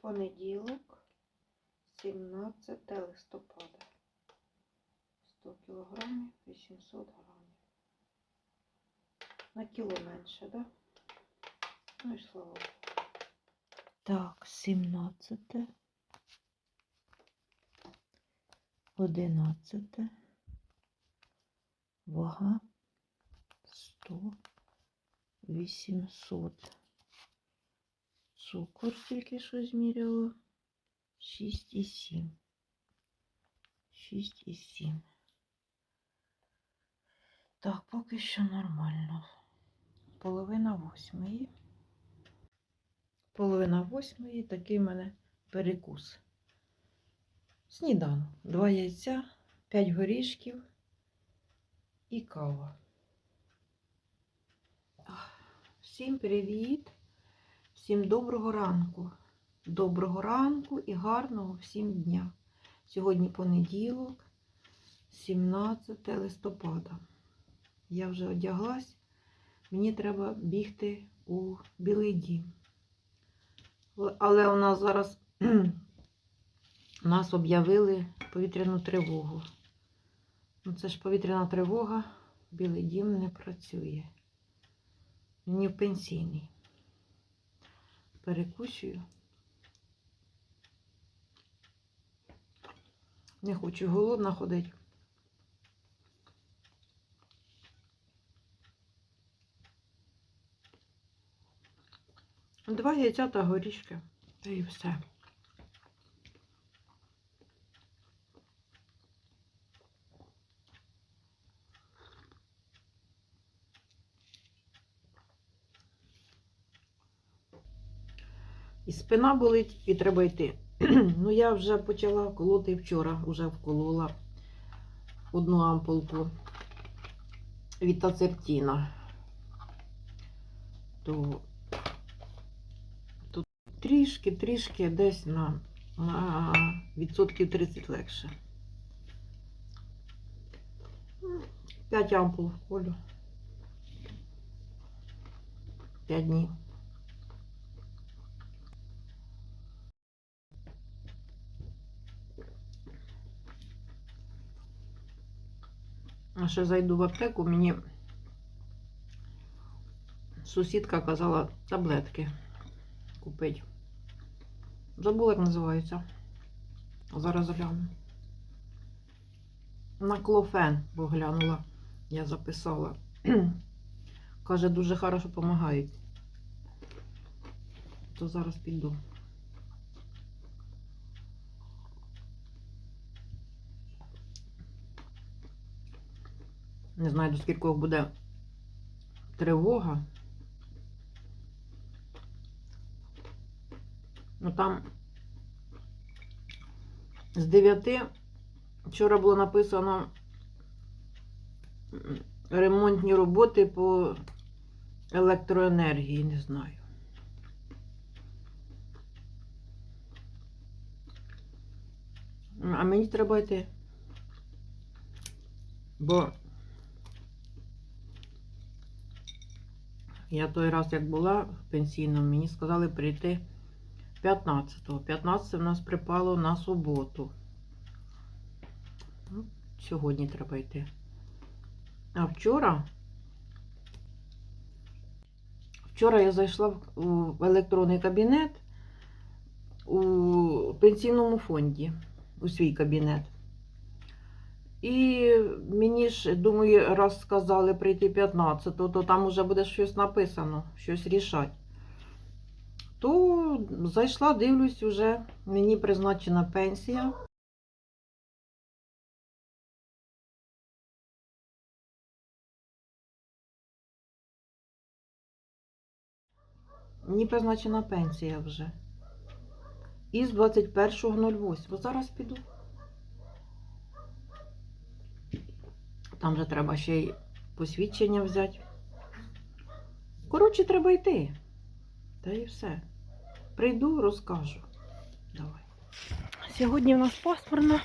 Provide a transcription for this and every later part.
Понеділок, 17 листопада. 100 кілограмів, 800 грамів. На кіло менше, да? Ну і слава Богу. Так, 17. 11. Вага 100, 800. Цукор тільки що зміряла. 6,7. 6,7. Так, поки що нормально. Половина восьмої. Половина восьмої такий в мене перекус. Сніданок. Два яйця, 5 горішків і кава. Всім привіт! Всім доброго ранку. Доброго ранку і гарного всім дня. Сьогодні понеділок, 17 листопада. Я вже одяглась. Мені треба бігти у Білий дім. Але у нас зараз нас об'явили повітряну тривогу. Ну, це ж повітряна тривога, Білий дім не працює. Мені в пенсійний. Перекусую. Не хочу голодна ходить. Два яйця та горішки. Та і все. І спина болить, і треба йти. ну, я вже почала колоти вчора, вже вколола одну ампулку від ацертіна. То тут трішки, трішки десь на, на відсотків 30 легше. 5 ампул вколю. 5 днів. Ще зайду в аптеку, мені сусідка казала таблетки купити. Забула, як називаються. Зараз гляну. На клофен, бо глянула, я записала. Каже, дуже хорошо допомагають. То зараз піду. Не знаю, до скільки буде тривога. Ну там з 9 вчора було написано ремонтні роботи по електроенергії, не знаю. А мені треба йти. Бо Я той раз, як була в пенсійному, мені сказали прийти 15-го. 15 у нас припало на суботу. Ну, Сьогодні треба йти. А вчора. Вчора я зайшла в- в електронний кабінет у пенсійному фонді, у свій кабінет. І мені ж, думаю, раз сказали прийти 15-го, то там уже буде щось написано, щось рішать. То зайшла, дивлюсь, уже мені призначена пенсія. Мені призначена пенсія вже. Із 21.08. Зараз піду. Там же треба ще й посвідчення взяти. Коротше, треба йти. Та і все. Прийду, розкажу. Давай. Сьогодні в нас пасмурно,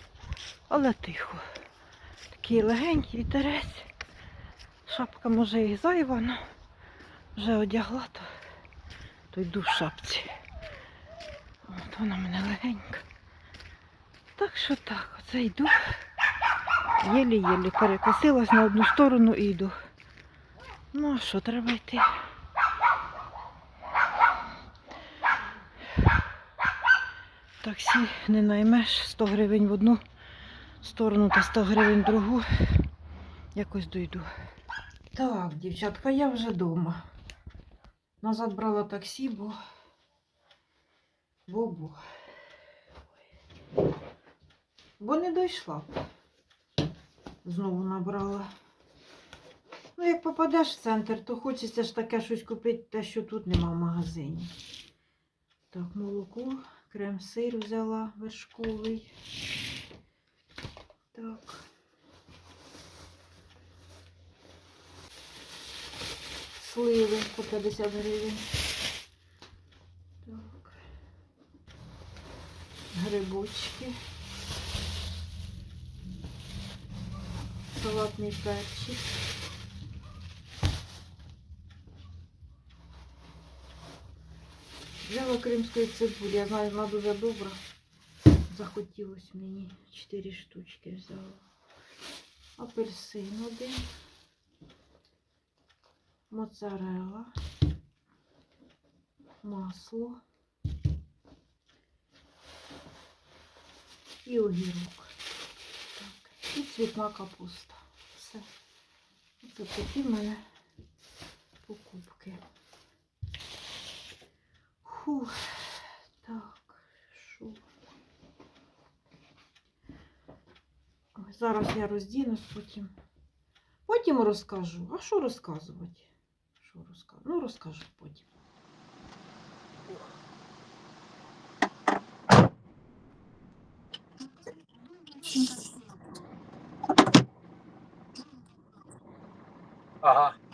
але тихо. Такий легенький вітерець. Шапка може і зайва, але вже одягла, то, то йду в шапці. От. Вона мене легенька. Так що так, оце йду. Єлі-єлі перекосилась на одну сторону і йду. Ну, а що треба йти? Таксі не наймеш 100 гривень в одну сторону та 100 гривень в другу. Якось дойду. Так, дівчатка, я вже вдома. Назад брала таксі, бо. Бо, бо. Бо не дійшла. Знову набрала. Ну, як попадеш в центр, то хочеться ж таке щось купити, те, що тут нема в магазині. Так, молоко, крем-сир взяла вершковий. Так. Сливи по 50 гривень. Так. Грибочки. Салатний перчик. Взяла кримської цибулі. Я знаю, вона дуже добра. Захотілось мені. Чотири штучки взяла. Апельсин один. Моцарелла. Масло. І огірок. Так. І цвітна капуста. Все. Це такі в мене покупки. Фух. Так, що? Ой, Зараз я роздінусь потім. Потім розкажу. А що розказувати? Що розкажу? Ну, розкажу потім. 啊哈。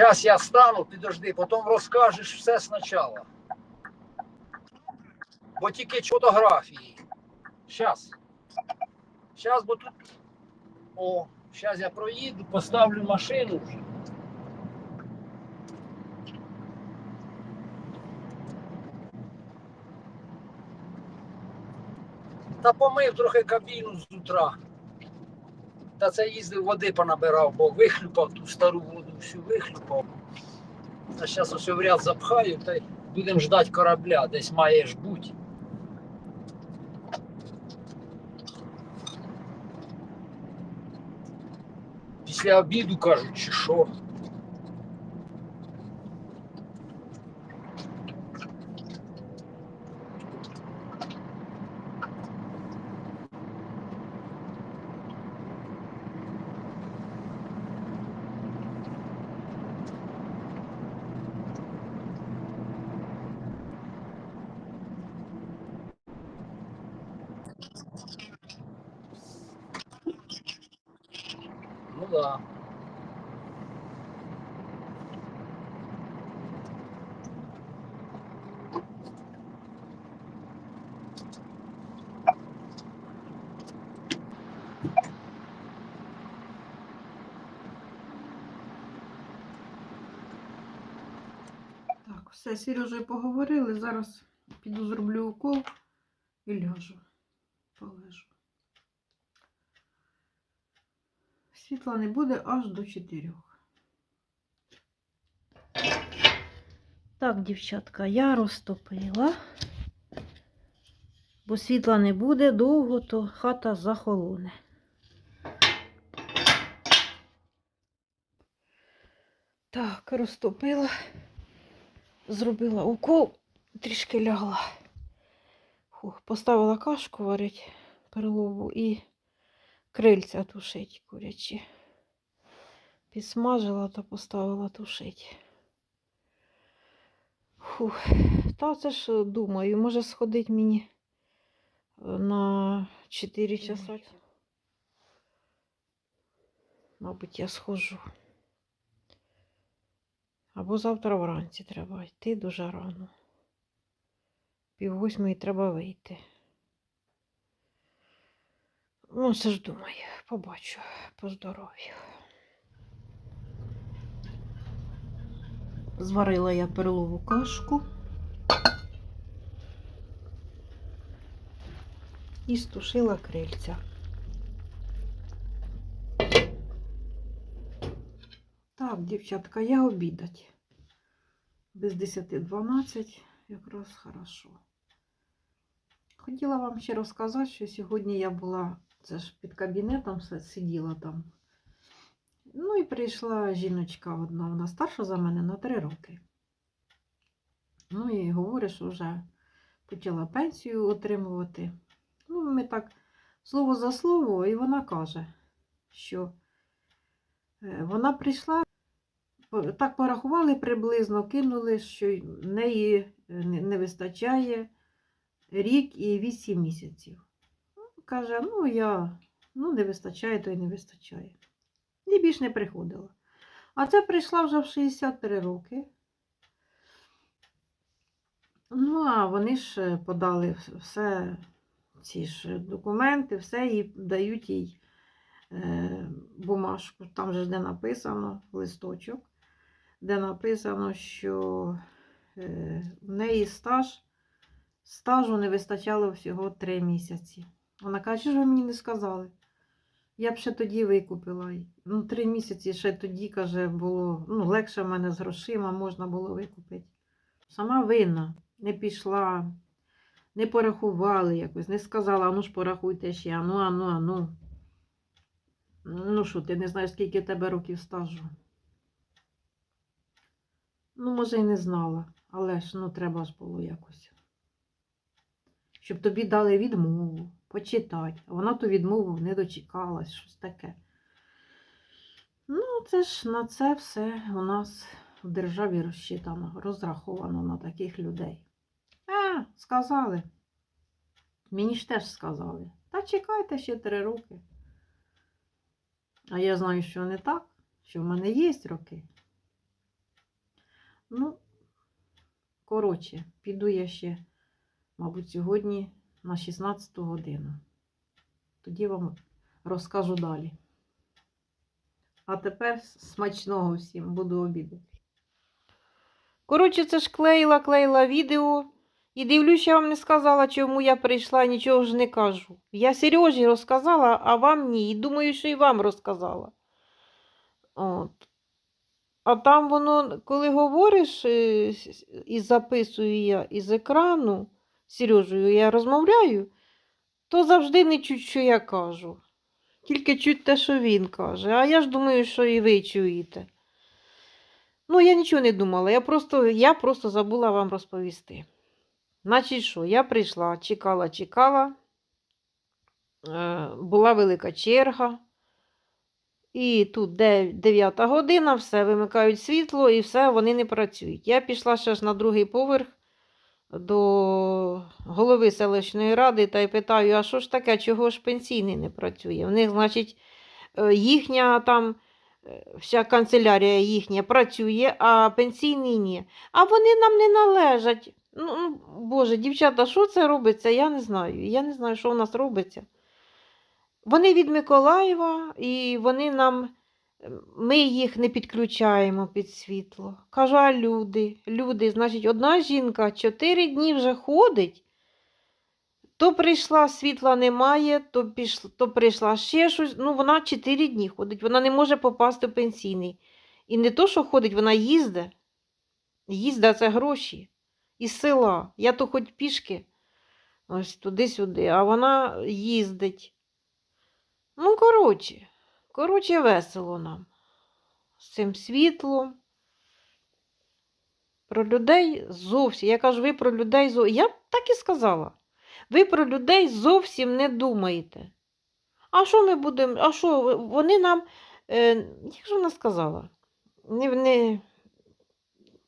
Сейчас я стану, підожди, потім розкажеш все спочатку. Бо тільки фотографії. Сейчас. Сейчас, бо тут. О, зараз я проїду, поставлю машину. вже. Та помив трохи кабіну з утра. Та це їздив води понабирав, бо вихлюпав ту стару всю вихлюпав. А зараз ось в ряд запхаю, та й будемо ждати корабля, десь має ж бути. Після обіду кажуть, чи що. Да. Все, Сережею поговорили. Зараз піду зроблю укол і ляжу. Світла не буде аж до 4. Так, дівчатка, я розтопила, бо світла не буде довго, то хата захолоне. Так, розтопила, зробила укол, трішки лягла. Фух, поставила кашку варить перелову і крильця тушить курячі. Підсмажила та поставила тушить. Фух, та це ж думаю, може сходить мені е, на 4 часа. Мабуть, я схожу. Або завтра вранці треба йти дуже рано. Пів восьмої треба вийти. Ну, це ж думаю, побачу по здоров'ю. Зварила я перлову кашку. І стушила крильця. Так, дівчатка, я обідать. Без 10-12 якраз хорошо. Хотіла вам ще розказати, що сьогодні я була, це ж під кабінетом сиділа там. Ну і прийшла жіночка одна, вона старша за мене на 3 роки. Ну і говорить, що вже почала пенсію отримувати. Ну, ми так слово за слово, і вона каже, що е, вона прийшла, так порахували приблизно, кинули, що неї е, не вистачає рік і вісім місяців. Каже, ну я ну, не вистачає, то й не вистачає. І більш не приходила. А це прийшла вже в 63 роки. Ну, а вони ж е, подали все, ці ж документи, все і дають їй е, бумажку. Там же де написано листочок, де написано, що е, в неї стаж, стажу не вистачало всього 3 місяці. Вона каже, що ж ви мені не сказали? Я б ще тоді викупила. Ну, три місяці ще тоді, каже, було ну, легше в мене з грошима, можна було викупити. Сама винна, не пішла, не порахували якось, не сказала, а ну ж порахуйте ще, ану, ану, ану. Ну що, ти не знаєш, скільки тебе років стажу? Ну, може, і не знала, але ж ну треба ж було якось. Щоб тобі дали відмову, почитати. Вона ту відмову не дочекалась, щось таке. Ну, це ж на це все у нас в державі розчитано, розраховано на таких людей. А, сказали. Мені ж теж сказали. Та чекайте ще три роки. А я знаю, що не так, що в мене є роки. Ну, коротше, піду я ще, мабуть, сьогодні на 16 годину. Тоді вам розкажу далі. А тепер смачного всім буду обідати. Коротше, це ж клеїла, клеїла відео. І дивлюсь, я вам не сказала, чому я прийшла, нічого ж не кажу. Я Сережі розказала, а вам ні. І думаю, що і вам розказала. От. А там воно, коли говориш е, і записую я із екрану Сережею, я розмовляю, то завжди не чуть, що я кажу. Тільки чуть те, що він каже. А я ж думаю, що і ви чуєте. Ну, я нічого не думала, я просто, я просто забула вам розповісти. Значить, що, я прийшла, чекала, чекала. Е, була велика черга. І тут 9 година, все, вимикають світло і все, вони не працюють. Я пішла ще ж на другий поверх до голови селищної ради та й питаю, а що ж таке, чого ж пенсійний не працює? В них, значить, е, їхня там, е, вся канцелярія їхня працює, а пенсійний ні. А вони нам не належать. Ну, ну, Боже, дівчата, що це робиться? Я не знаю. Я не знаю, що у нас робиться. Вони від Миколаєва, і вони нам, ми їх не підключаємо під світло. Кажу, а люди, люди, значить, одна жінка чотири дні вже ходить, то прийшла, світла немає, то, пішла, то прийшла ще щось. Ну, вона чотири дні ходить, вона не може попасти в пенсійний. І не то, що ходить, вона їздить. Їздить це гроші. Із села. Я то хоч пішки, ось туди-сюди, а вона їздить. Ну, коротше, коротше, весело нам. З цим світлом, Про людей зовсім. Я кажу, ви про людей зовсім. Я так і сказала. Ви про людей зовсім не думаєте. А що ми будемо? А що, вони нам, е, як же вона сказала? Не, не,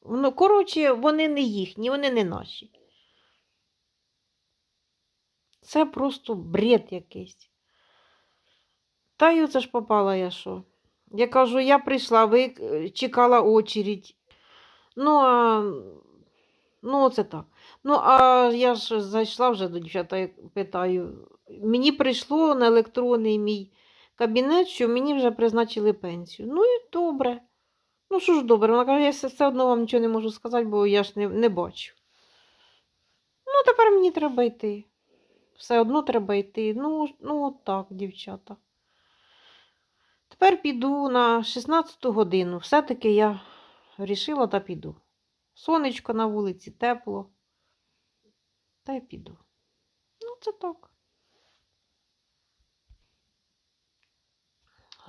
ну, коротше, вони не їхні, вони не наші. Це просто бред якийсь. Та й оце ж попала я що. Я кажу, я прийшла, ви е, чекала очередь. Ну, а, ну, це так. Ну, а я ж зайшла вже до дівчата і питаю. Мені прийшло на електронний мій кабінет, що мені вже призначили пенсію. Ну і добре. Ну, що ж добре? Вона каже, я все одно вам нічого не можу сказати, бо я ж не, не бачу. Ну, тепер мені треба йти. Все одно треба йти. Ну, ну так, дівчата. Тепер піду на 16 годину. Все-таки я вирішила та піду. Сонечко на вулиці, тепло. Та й піду. Ну, це так.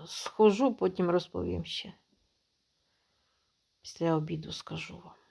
Схожу, потім розповім ще. Після обіду скажу вам.